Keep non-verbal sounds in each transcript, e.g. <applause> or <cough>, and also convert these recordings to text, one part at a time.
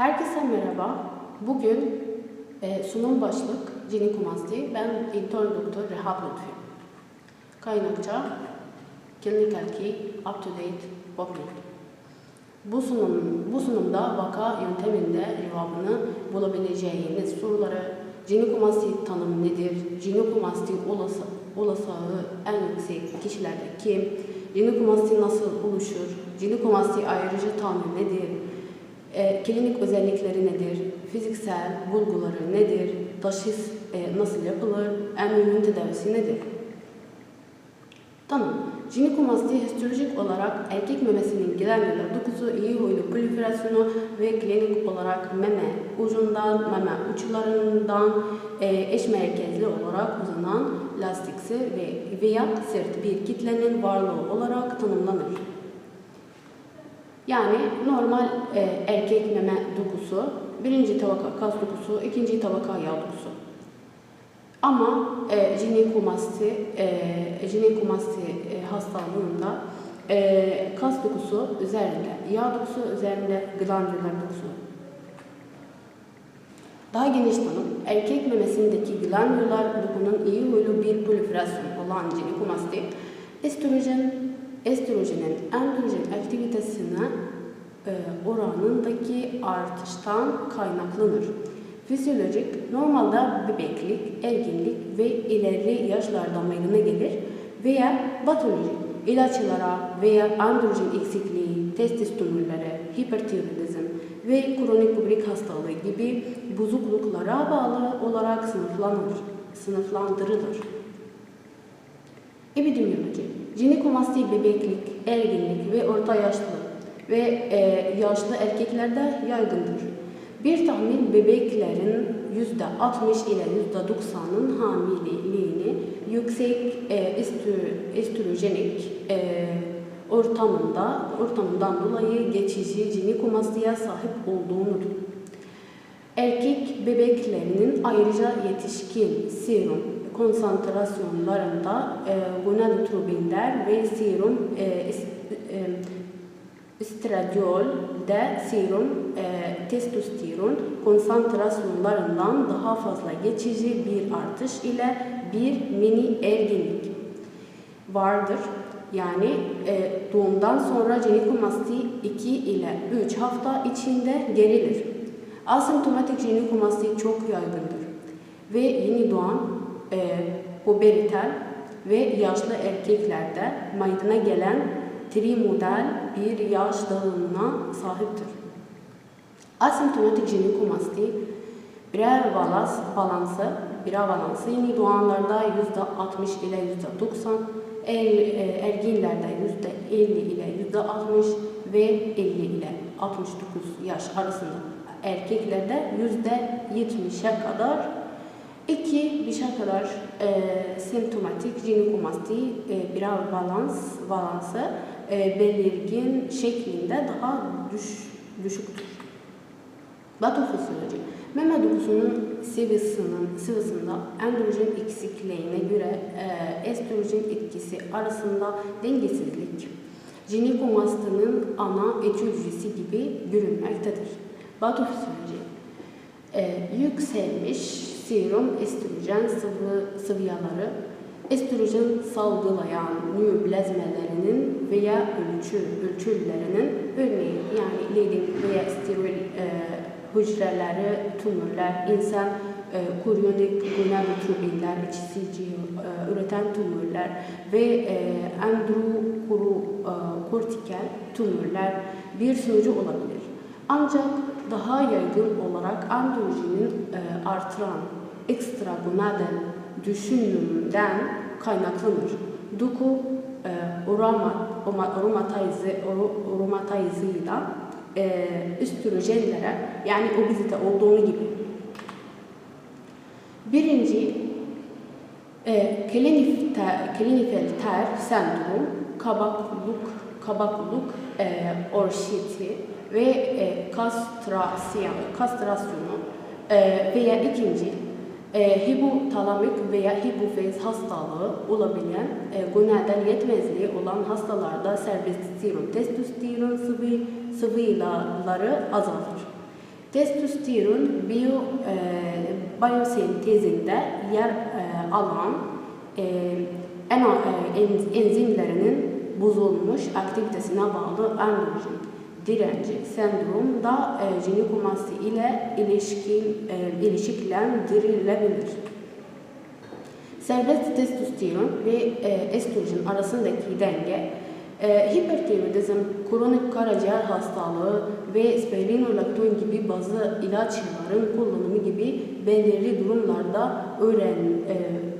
Herkese merhaba. Bugün e, sunum başlık jinekomasti. Ben intern doktor Rehab Lütfi. Kaynakça Clinical Key Up to Date Populate. Bu sunum bu sunumda vaka yönteminde cevabını bulabileceğiniz soruları jinekomasti tanımı nedir? Jinekomasti olası olasılığı en yüksek kişilerde kim? Jinekomasti nasıl oluşur? Jinekomasti ayrıca tanımı nedir? E, klinik özellikleri nedir? Fiziksel bulguları nedir? Taşhis e, nasıl yapılır? En uygun tedavisi nedir? Tanım. Jinekomasti histolojik olarak erkek memesinin glandular dokusu, iyi huylu proliferasyonu ve klinik olarak meme ucundan, meme uçlarından e, eş merkezli olarak uzanan lastiksi ve veya sert bir kitlenin varlığı olarak tanımlanır. Yani normal e, erkek meme dokusu, birinci tabaka kas dokusu, ikinci tabaka yağ dokusu. Ama e, jinekomasti, e, jinekomasti e, hastalığında e, kas dokusu üzerinde, yağ dokusu üzerinde glandüler dokusu. Daha geniş tanım, erkek memesindeki glandüler dokunun iyi huylu bir proliferasyon olan jinekomasti, estrojen, estrojenin androjen aktivitesine e, oranındaki artıştan kaynaklanır. Fizyolojik, normalde bebeklik, ergenlik ve ileri yaşlarda meydana gelir veya patolojik, ilaçlara veya androjen eksikliği, testis tümörleri, hipertiroidizm ve kronik böbrek hastalığı gibi bozukluklara bağlı olarak sınıflanır, sınıflandırılır. Epidemioloji, jinekomasti bebeklik, ergenlik ve orta yaşlı ve e, yaşlı erkeklerde yaygındır. Bir tahmin bebeklerin %60 ile %90'ın hamileliğini yüksek e, estrojenik e, ortamında ortamından dolayı geçici jinikomastiye sahip olduğunudur. Erkek bebeklerinin ayrıca yetişkin serum konsantrasyonlarında e, gonadotropinler ve serum e, e, estradiolde serum e, testosteron konsantrasyonlarından daha fazla geçici bir artış ile bir mini ergenlik vardır. Yani e, doğumdan sonra jinekomasti 2 ile 3 hafta içinde gerilir. Asemptomatik jinekomasti çok yaygındır ve yeni doğan e, pubertal ve yaşlı erkeklerde meydana gelen trimodal bir yaş dağılımına sahiptir. Asemptomatik jinekomasti birer balans, balansı, birer balansı yeni doğanlarda %60 ile %90, er, erginlerde %50 ile %60 ve 50 ile 69 yaş arasında erkeklerde %70'e kadar iki bir şey kadar e, semptomatik jinekomasti e, birer balans balansı e, belirgin şeklinde daha düş, düşüktür. Batofizyoloji, meme dokusunun sıvısının, sıvısında androjen eksikliğine göre e, estrojen etkisi arasında dengesizlik, jinekomastinin ana etiyolojisi gibi görünmektedir. Batofizyoloji, e, yükselmiş serum estrojen sıvı, sıvıyaları estrojen salgılayan nöroplazmalarının veya ölçü, ölçülerinin örneğin yani leading veya steroid e, hücreleri, tümörler, insan e, koryonik gonadotropinler, HCG e, üreten tümörler ve e, androkortikel tümörler bir sonucu olabilir. Ancak daha yaygın olarak androjenin e, artıran ekstragonadal düşünümden kaynaklanır. Doku e, aromatizıyla e, östrojenlere yani obezite olduğu gibi. Birinci e, Klinefelter sendrom, kabakluk, kabakluk e, orşiti ve e, kastrasyon, kastrasyonu e, veya ikinci e, hipotalamik veya hipofiz hastalığı olabilen e, gonadal yetmezliği olan hastalarda serbest serum testosteron sıvı, sıvıları azalır. Testosteron biyo, e, biyosentezinde yer e, alan e, e, en- enzimlerinin bozulmuş aktivitesine bağlı androjen direnci sendrom da e, jinikomasти ile ilişkin, e, ilişkilendirilebilir. Serbest testosteron ve e, estrojen arasındaki denge, e, hipertiroidizm, kronik karaciğer hastalığı ve spironolakton gibi bazı ilaçların kullanımı gibi belirli durumlarda öğren, e,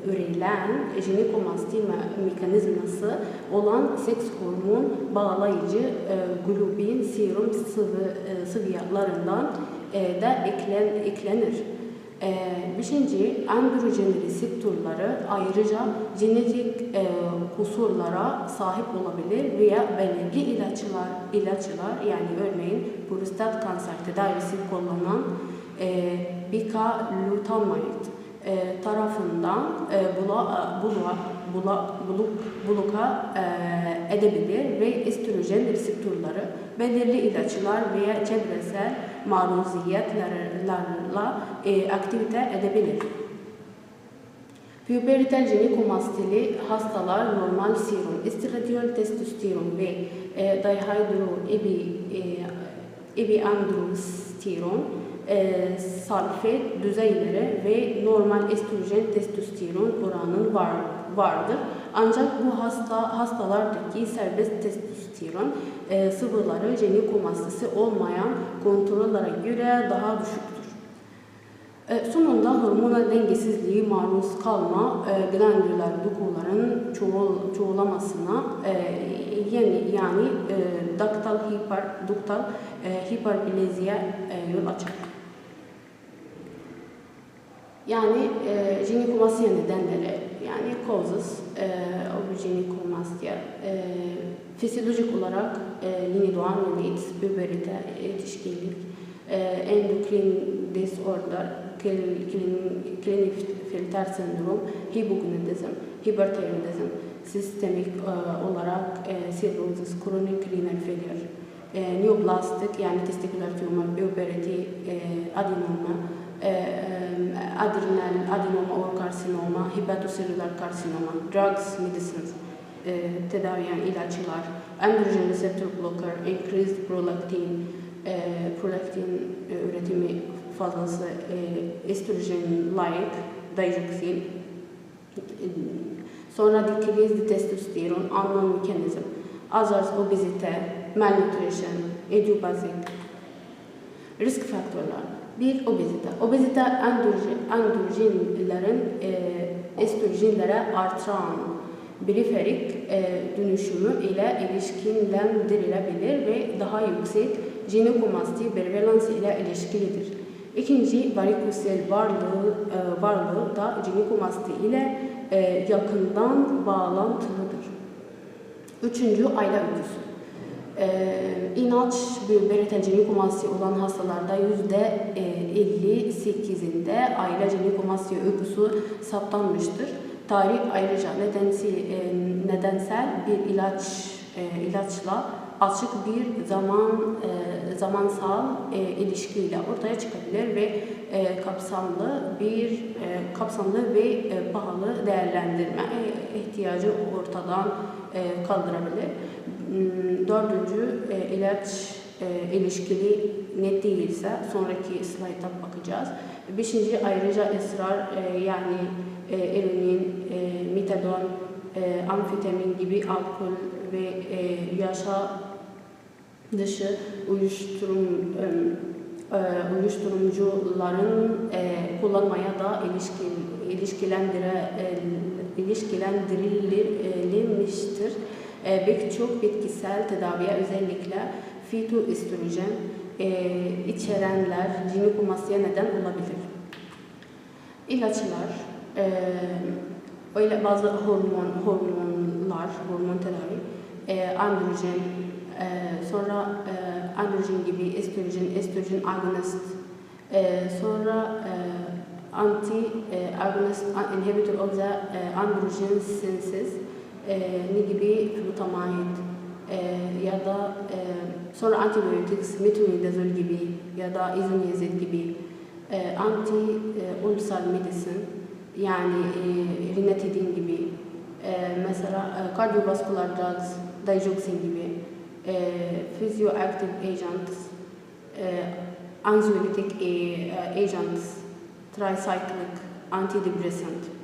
öğrenilen jinekomasti me- mekanizması olan seks hormon bağlayıcı e, globin serum sıvı, e, sıvılarından e, da eklen, eklenir. Ee, beşinci, androjen reseptörleri ayrıca genetik e, kusurlara sahip olabilir veya belirli ilaçlar, ilaçlar yani örneğin prostat kanser tedavisi kullanan e, bicalutamide e, tarafından e, bula, bula, bula, buluk, buluka e, edebilir ve estrojen reseptörleri belirli ilaçlar veya çevresel maruziyetlerle e, aktivite edebilir. Pubertal jinekomastili hastalar normal serum, estradiol testosteron ve e, dihydro ebi, e, e, salfet düzeyleri ve normal estrojen testosteron oranı var, vardır. Ancak bu hasta hastalardaki serbest testosteron e, sıvıları jinekomastisi olmayan kontrollere göre daha düşüktür. E, Sonunda hormonal dengesizliği maruz kalma e, glandüler dokuların çoğul, çoğulamasına e, yani, yani e, daktal hiper, duktal e, hiperplaziye e, yol açar. Yani e, jinikomastia nedenleri yani causes e, of jinikomastia e, fizyolojik olarak e, yeni doğan needs, puberite, yetişkinlik, e, endokrin disorder, Klinefelter sendrom, hipogonadizm, hipertiroidizm, sistemik e, olarak e, cirrhosis, kronik renal failure, e, neoplastik yani testiküler tümör, puberty, e, adenoma, e, adrenal adenoma or karsinoma, hepatoselüler karsinoma, drugs, medicines, e, tedavi yani ilaçlar, androgen receptor blocker, increased prolactin, e, prolaktin e, üretimi fazlası e, estrogen-like digoxin, e, sonra decreased testosteron, unknown mechanism, others obezite, malnutrition, idiopathic, risk faktörler. Bir, obezite. Obezite androjen, androjenlerin e, estrojenlere artıran periferik e, dönüşümü ile ilişkilendirilebilir ve daha yüksek jinekomasti prevalansı ile ilişkilidir. İkinci, varikosel varlığı, e, varlığı da jinekomasti ile e, yakından bağlantılıdır. Üçüncü, aile öyküsü. E, inanç böbrek jinekomasti olan hastalarda yüzde e, 58'inde aile jinekomasti öyküsü saptanmıştır. Tarih ayrıca nedensi, e, nedensel bir ilaç e, ilaçla açık bir zaman e, zamansal ilişkiyle ortaya çıkabilir ve kapsamlı bir kapsamlı ve pahalı değerlendirme ihtiyacı ortadan kaldırabilir. Hmm, Dördüncü e, ilaç e, ilişkili net değilse sonraki slayta bakacağız. Beşinci ayrıca esrar e, yani e, eroin, e, metadon, amfetamin gibi alkol ve yaşa dışı uyuşturum, e, uyuşturumcuların e, kullanmaya da ilişkin, ilişkilendirilmiştir. Pek çok bitkisel tedaviye özellikle fitoestrojen e, içerenler jinikomastiye neden olabilir. İlaçlar, e, öyle bazı hormon hormonlar, hormon tedavi, e, androjen, e, sonra e, androjen gibi estrojen, estrojen agonist, e, sonra e, anti e, agonist inhibitor of the e, androgen synthesis e, ne gibi flutamide, e, ya da e, sonra antibiyotik, metronidazol gibi ya da izoniyazid gibi e, anti e, ulcer medicine yani e, rinetidin gibi e, mesela e, cardiovascular drugs, digoxin gibi e, physioactive agents, e, anxiolytic e, agents, tricyclic, antidepressant.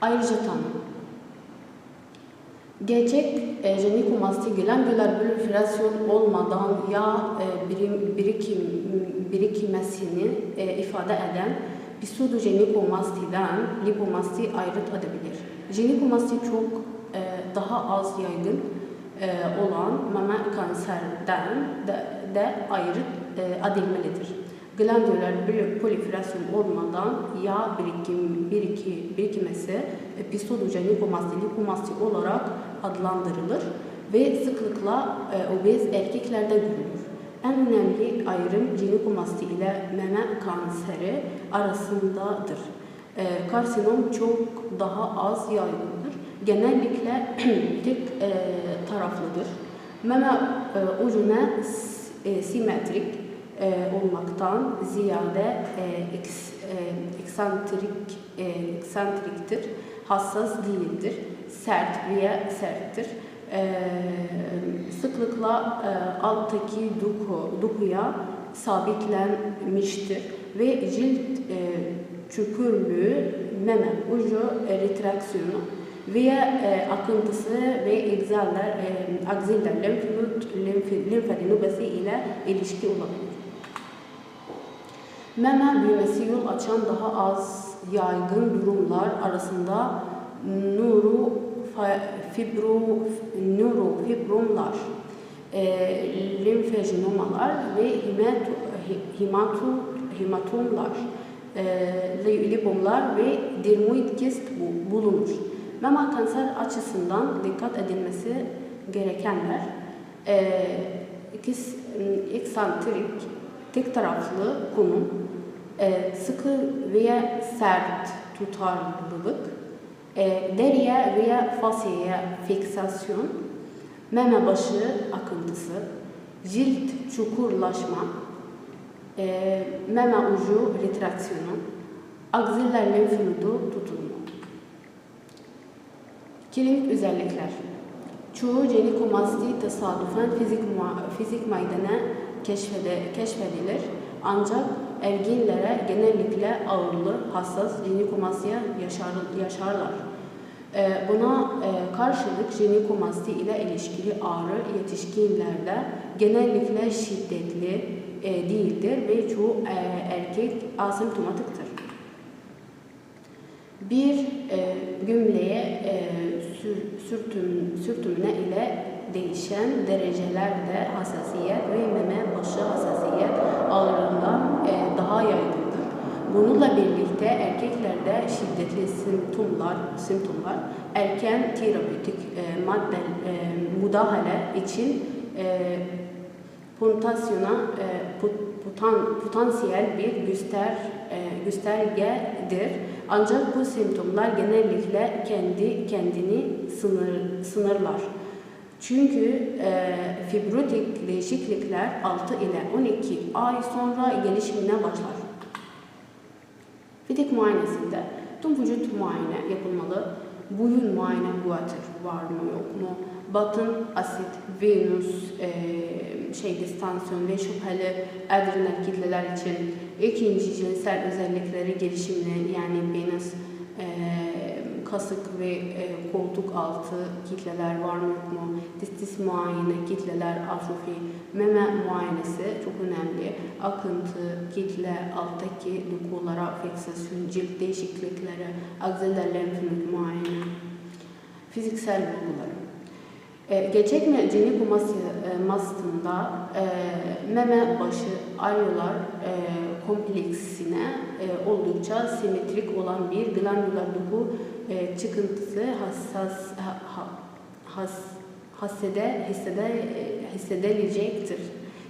Ayrıca tanı. Gerçek e, jenikomasti glandüler proliferasyon olmadan yağ e, birim, birikim, birikmesini e, ifade eden pseudojenikomastíden lipomasti ayırt edebilir. Jenikomasti çok e, daha az yaygın e, olan meme kanserden de, de ayırt e, edilmelidir. Glandüler proliferasyon olmadan yağ birikim, biriki, birikmesi pseudojenikomastie, lipomastie olarak adlandırılır ve sıklıkla e, obez erkeklerde görülür. En önemli ayrım jinikomastie ile meme kanseri arasındadır. E, karsinom çok daha az yaygındır. Genellikle <clears throat> tek e, taraflıdır. Meme e, ucuna e, simetrik e, olmaktan ziyade e, eks, e, eksantrik, e, eksantriktir, hassas değildir, sert veya serttir. E, sıklıkla e, alttaki doku, dokuya sabitlenmiştir ve cilt e, çükürlüğü, meme ucu e, retraksiyonu veya e, akıntısı ve egzaller, e, akziller lenf lenfadenopasi ile ilişki olabilir. Meme büyümesi yol açan daha az yaygın durumlar arasında nuru fibro, neurofibromlar, e, lenfejenomalar ve himato, himato, himatomlar, e, lipomlar ve dermoid kist bulunur. Meme kanser açısından dikkat edilmesi gerekenler e, eksantrik, tek taraflı konum, e, sıkı veya sert tutarlılık, e, deriye veya fasyaya fiksasyon, meme başı akıntısı, cilt çukurlaşma, e, meme ucu retraksiyonu, akziller lenf tutulma. Klinik özellikler. Çoğu jenikomasti tesadüfen fizik, fizik meydana keşfede, keşfedilir. Ancak erginlere genellikle ağırlı, hassas jenikomasiye yaşar, yaşarlar. Ee, buna e, karşılık jenikomasti ile ilişkili ağrı yetişkinlerde genellikle şiddetli e, değildir ve çoğu e, erkek asemptomatiktir. Bir e, gümleye e, sür, sürtüm, sürtümüne ile değişen derecelerde hassasiyet ve meme başı hassasiyet ağırlığından e, daha yaygındır. Bununla birlikte erkeklerde şiddetli simptomlar, simptomlar erken terapötik e, madde e, müdahale için pontasyona potan, potansiyel bir göster, göstergedir. Ancak bu simptomlar genellikle kendi kendini sınır, sınırlar. Çünkü e, fibrotik değişiklikler 6 ile 12 ay sonra gelişimine başlar. Fizik muayenesinde tüm vücut muayene yapılmalı. Boyun muayene guatr var mı yok mu? Batın, asit, venüs, e, şey distansiyon ve şüpheli adrenal kitleler için ikinci cinsel özellikleri gelişimine yani penis, e, kasık ve e, koltuk altı kitleler var mı yok mu? Testis muayene, kitleler, atrofi, meme muayenesi çok önemli. Akıntı, kitle, alttaki dokulara, fiksasyon, cilt değişiklikleri, akzeller lenf muayene, fiziksel bulguları. E, gerçek mi mastında e, meme başı areolar e, kompleksine e, oldukça simetrik olan bir glandüler doku e, çıkıntısı hassas ha, has, hissede, e, hissedilecektir.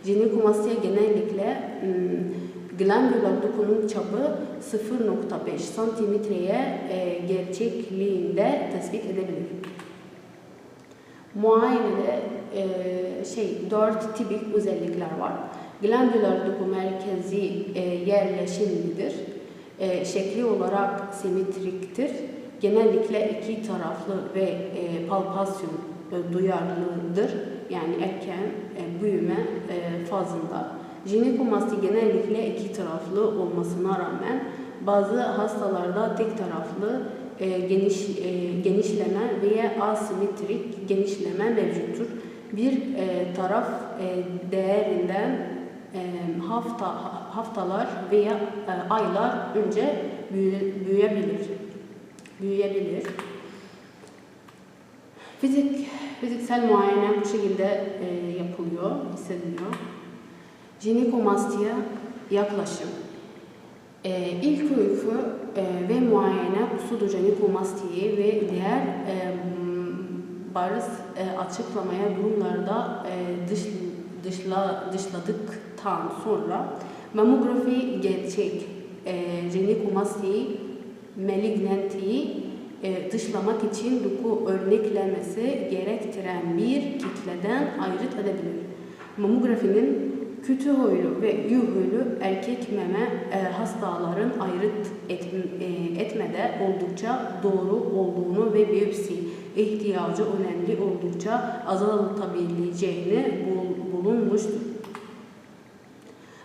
Jinikomastiye genellikle m, glandüler dokunun çapı 0.5 santimetreye e, gerçekliğinde tespit edebilir. Muayenede e, şey dört tipik özellikler var. Glandüler doku merkezi e, yerleşimlidir. E, şekli olarak simetriktir. Genellikle iki taraflı ve e, palpasyon e, duyarlıdır. Yani erken e, büyüme e, fazında. Jinekomasti genellikle iki taraflı olmasına rağmen bazı hastalarda tek taraflı e, geniş e, genişleme veya asimetrik genişleme mevcuttur. Bir e, taraf e, değerinden hafta haftalar veya e, aylar önce büyü, büyüyebilir. Büyüyebilir. Fizik fiziksel muayene bu şekilde e, yapılıyor, hissediliyor. Jinikomastiye yaklaşım. E, ilk öykü e, ve muayene pseudojenikomastiyi ve diğer e, bariz e, açıklamaya durumlarda e, dış, dışla, dışladıktan sonra mamografi gerçek e, jenikomastiyi, malignantiyi e, dışlamak için doku örneklemesi gerektiren bir kitleden ayrıt edebilir. Mamografinin kötü huylu ve iyi huylu erkek meme e, hastaların ayrıt et, e, etmede oldukça doğru olduğunu ve biyopsi ihtiyacı önemli oldukça azaltabileceğini bul, bulunmuştur.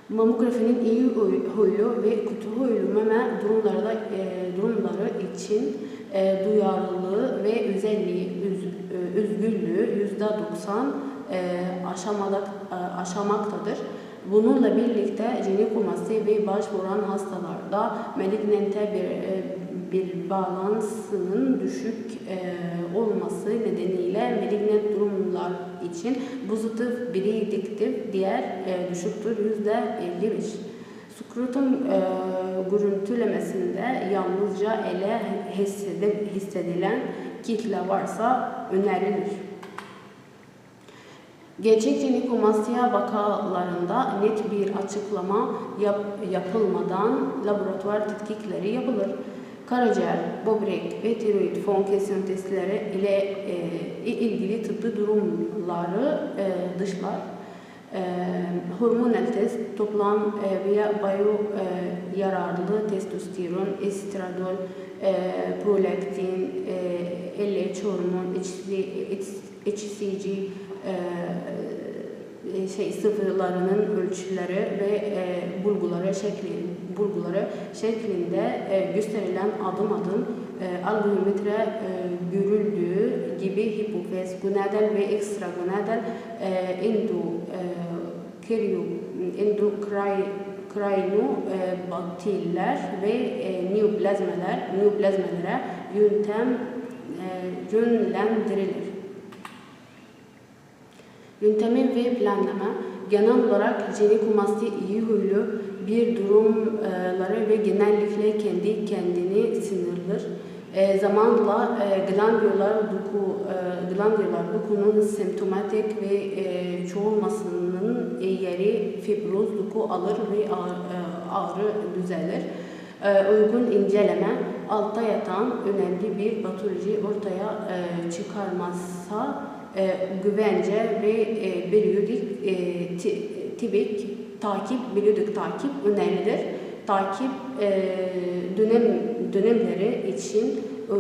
Mamografinin iyi huylu ve kötü huylu meme durumlarda e, durumları için e, duyarlılığı ve özelliği, üz, e, üzgünlüğü yüzde doksan aşamada, e, aşamaktadır. Bununla birlikte jinekomasti ve başvuran hastalarda malignante bir, e, bir balansının düşük e, olması nedeniyle malignant durumlar için pozitif prediktif diğer e, düşüktür yüzde 55. Skrotum e, görüntülemesinde yalnızca ele hissedilen kitle varsa önerilir. Gerçek jinikomastia vakalarında net bir açıklama yap, yapılmadan laboratuvar tetkikleri yapılır. Karaciğer, böbrek ve tiroid fonksiyon testleri ile e, ilgili tıbbi durumları e, dışlar. E, hormonal test, toplam e, veya bayo e, yararlı testosteron, estradol, e, prolaktin, e, LH hormon, HCG, e, şey sıfırlarının ölçüleri ve e, bulguları şekli bulguları şeklinde e, gösterilen adım adım e, algometre e, görüldüğü gibi hipofiz, gonadal ve ekstragonadal e, endo e, keriyo, endokray krinobaktiller ve e, neoplazmalar, neoplazmalara yöntem e, yönlendirilir. Yöntemi ve planlama genel olarak jinekomasti iyi huylu bir durumları ve genellikle kendi kendini sınırlar. E, zamanla e, glandüler doku, e, glandüler dokunun semptomatik ve e, çoğulmasının yeri fibroz doku alır ve ağrı, e, ağrı düzelir. E, uygun inceleme altta yatan önemli bir patoloji ortaya e, çıkarmazsa e, güvence ve e, periyodik e, tibik takip, periyodik takip önerilir. Takip e, dönem dönemleri için e,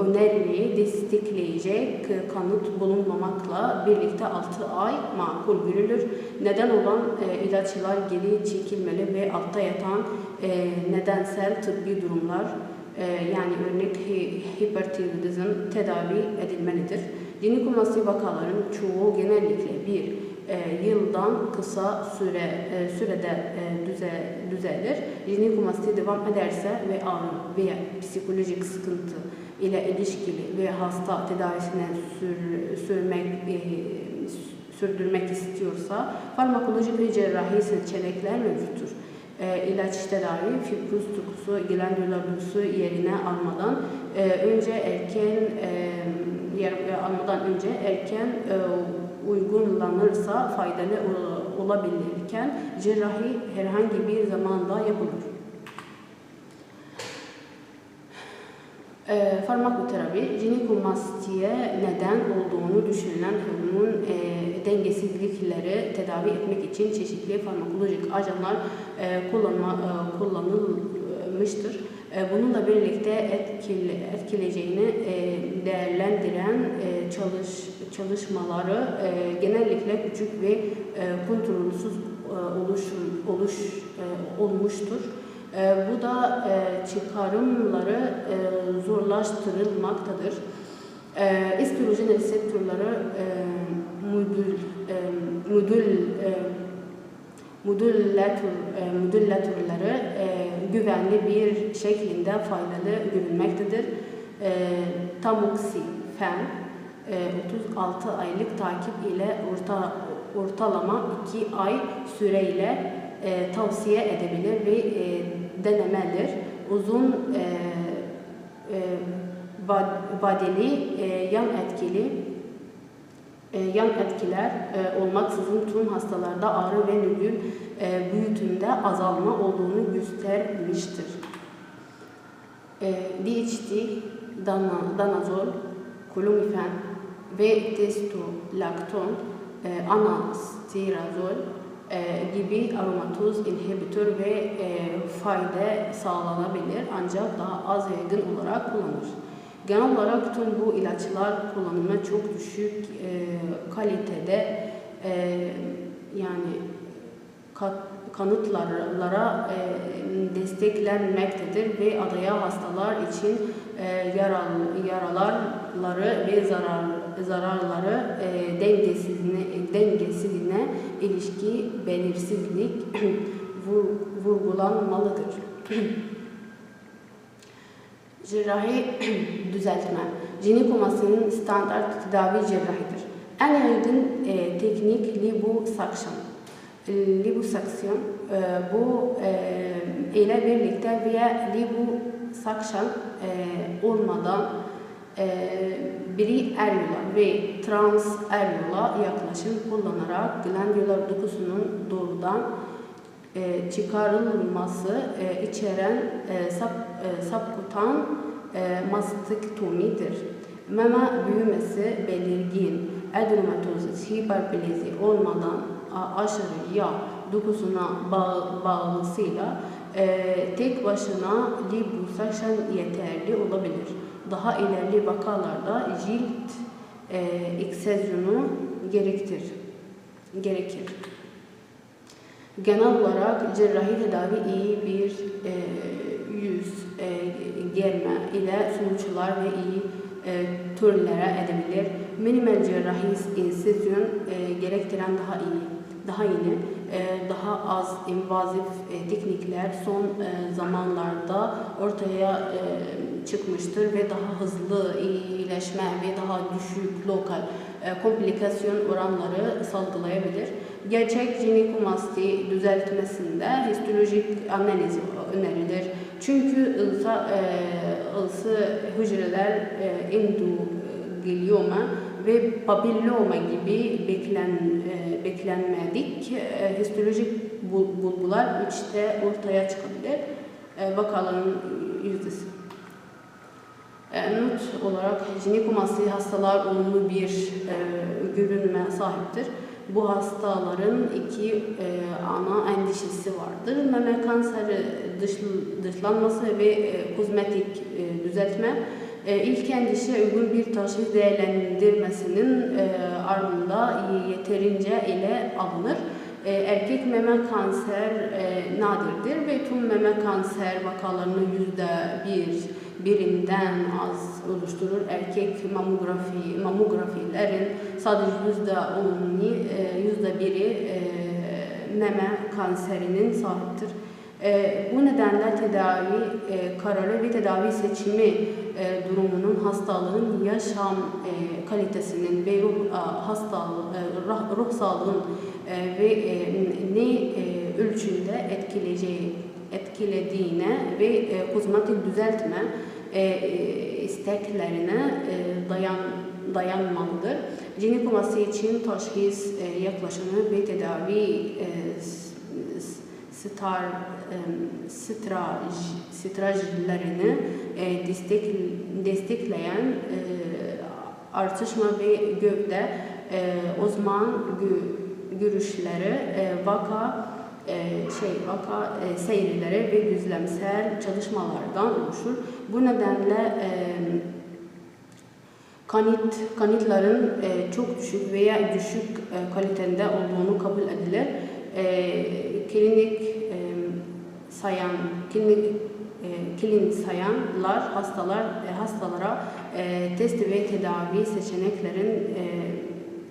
öneriyi destekleyecek kanıt bulunmamakla birlikte 6 ay makul görülür. Neden olan e, ilaçlar geri çekilmeli ve altta yatan e, nedensel tıbbi durumlar e, yani örnek hipertiroidizm tedavi edilmelidir. Ginikomastik vakaların çoğu genellikle bir e, yıldan kısa süre e, sürede e, düze, düzelir. Ginikomastik devam ederse ve ağrı veya psikolojik sıkıntı ile ilişkili ve hasta tedavisine sür, sürmek e, sürdürmek istiyorsa farmakolojik ve cerrahi seçenekler mevcuttur. E, ilaç tedavi, fibroz dokusu, glandüler dokusu yerine almadan e, önce erken e, yer almadan önce erken e, uygulanırsa faydalı olabilirken cerrahi herhangi bir zamanda yapılır. E, farmakoterapi, jinikomastiğe neden olduğunu düşünülen hormon e, dengesizlikleri tedavi etmek için çeşitli farmakolojik ajanlar e, kullanma, e, kullanılmıştır. E, bununla birlikte etkili, etkileyeceğini e, değerlendiren e, çalış, çalışmaları genellikle küçük ve kontrolsüz oluş, e, olmuştur. Bu da çıkarımları zorlaştırılmaktadır. E, estrojen reseptörleri e, modül, e, modül, e, e, güvenli bir şekilde faydalı görünmektedir. E, tamoksifen e, 36 aylık takip ile orta, ortalama 2 ay süreyle e, tavsiye edebilir ve e, denemedir. Uzun e, e, vad- vadeli e, yan etkili yan etkiler e, olmaksızın tüm hastalarda ağrı ve nüdül e, büyütünde azalma olduğunu göstermiştir. E, DHT, dana, danazol, kolomifen ve testolakton, e, anastirazol e, gibi aromatoz inhibitör ve e, fayda sağlanabilir ancak daha az yaygın olarak kullanılır. Genel olarak tüm bu ilaçlar kullanımı çok düşük e, kalitede e, yani kat- kanıtlara e, desteklenmektedir ve adaya hastalar için e, yaralı, yaralarları ve zarar, zararları e, dengesizliğine, dengesizliğine ilişki belirsizlik <clears throat> vur, vurgulanmalıdır. <clears throat> Cerrahi <clears throat> düzeltme. Jinikomasinin standart tedavi cerrahidir. En yaygın e, teknik liposuction. E, Liposuction e, bu e, ile birlikte veya liposuction e, olmadan e, biri areola ve trans areola yaklaşım kullanarak glandüler dokusunun doğrudan e, çıkarılması e, içeren e, sub, e, subkutan e, mastektomidir. Meme büyümesi belirgin adenomatosis, hiperplezi olmadan aşırı yağ dokusuna bağ, bağlısıyla e, tek başına liposuction yeterli olabilir. Daha ilerli vakalarda cilt e, eksezyonu gerektir, gerekir. Genel olarak cerrahi tedavi iyi bir e, yüz e, germe ile sonuçlar ve iyi e, türlere edebilir. Minimal cerrahi insizyon e, gerektiren daha iyi, daha yeni, e, daha az invazif e, teknikler son e, zamanlarda ortaya e, çıkmıştır ve daha hızlı iyileşme ve daha düşük lokal e, komplikasyon oranları salgılayabilir. Gerçek jinekomasti düzeltmesinde histolojik analiz önerilir. Çünkü ılsa, e, ılsı hücreler e, endogelioma ve papilloma gibi beklen, e, beklenmedik e, histolojik bul- bulgular üçte ortaya çıkabilir. E, vakaların yüzdesi. E, not olarak jinekomasti hastalar olumlu bir e, görünme sahiptir. Bu hastaların iki e, ana endişesi vardır. Meme kanseri dış, dışlanması ve e, kozmetik e, düzeltme. E, ilk endişe uygun bir taşhis değerlendirmesinin e, ardında yeterince ile alınır. E, erkek meme kanser e, nadirdir ve tüm meme kanser vakalarının yüzde bir birinden az oluşturur. Erkek mamografi mamografilerin sadece yüzde onu yüzde biri e, meme kanserinin sahiptir. E, bu nedenle tedavi e, kararı ve tedavi seçimi e, durumunun hastalığın yaşam e, kalitesinin ve ruh a, hastalığı e, ruh, ruh sağlığın e, ve e, ne e, ölçüde etkileyeceği etkilediğine ve e, kozmetik düzeltme e, e, isteklerine e, dayan dayanmalıdır. Jinekomasti için teşhis e, yaklaşımı ve tedavi e, star, e, straj, stratejilerini e, destek, destekleyen e, artışma ve gövde e, uzman gö- görüşleri, e, vaka şey vaka e, seyirleri ve gözlemsel çalışmalardan oluşur. Bu nedenle e, kanıt kanıtların e, çok düşük veya düşük e, kalitede olduğunu kabul edilir. E, klinik e, sayan klinik e, klinik sayanlar hastalar e, hastalara e, test ve tedavi seçeneklerin e,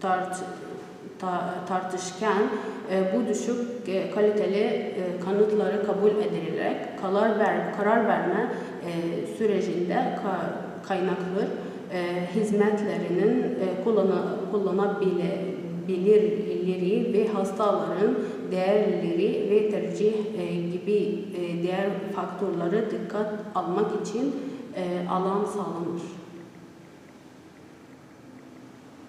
tart, ta- tartışken e, bu düşük e, kaliteli e, kanıtları kabul edilerek karar ver karar verme sürecinde ka- kaynaklı hizmetlerinin kullanabilirleri ve hastaların değerleri ve tercih gibi diğer faktörleri dikkat almak için alan sağlanır.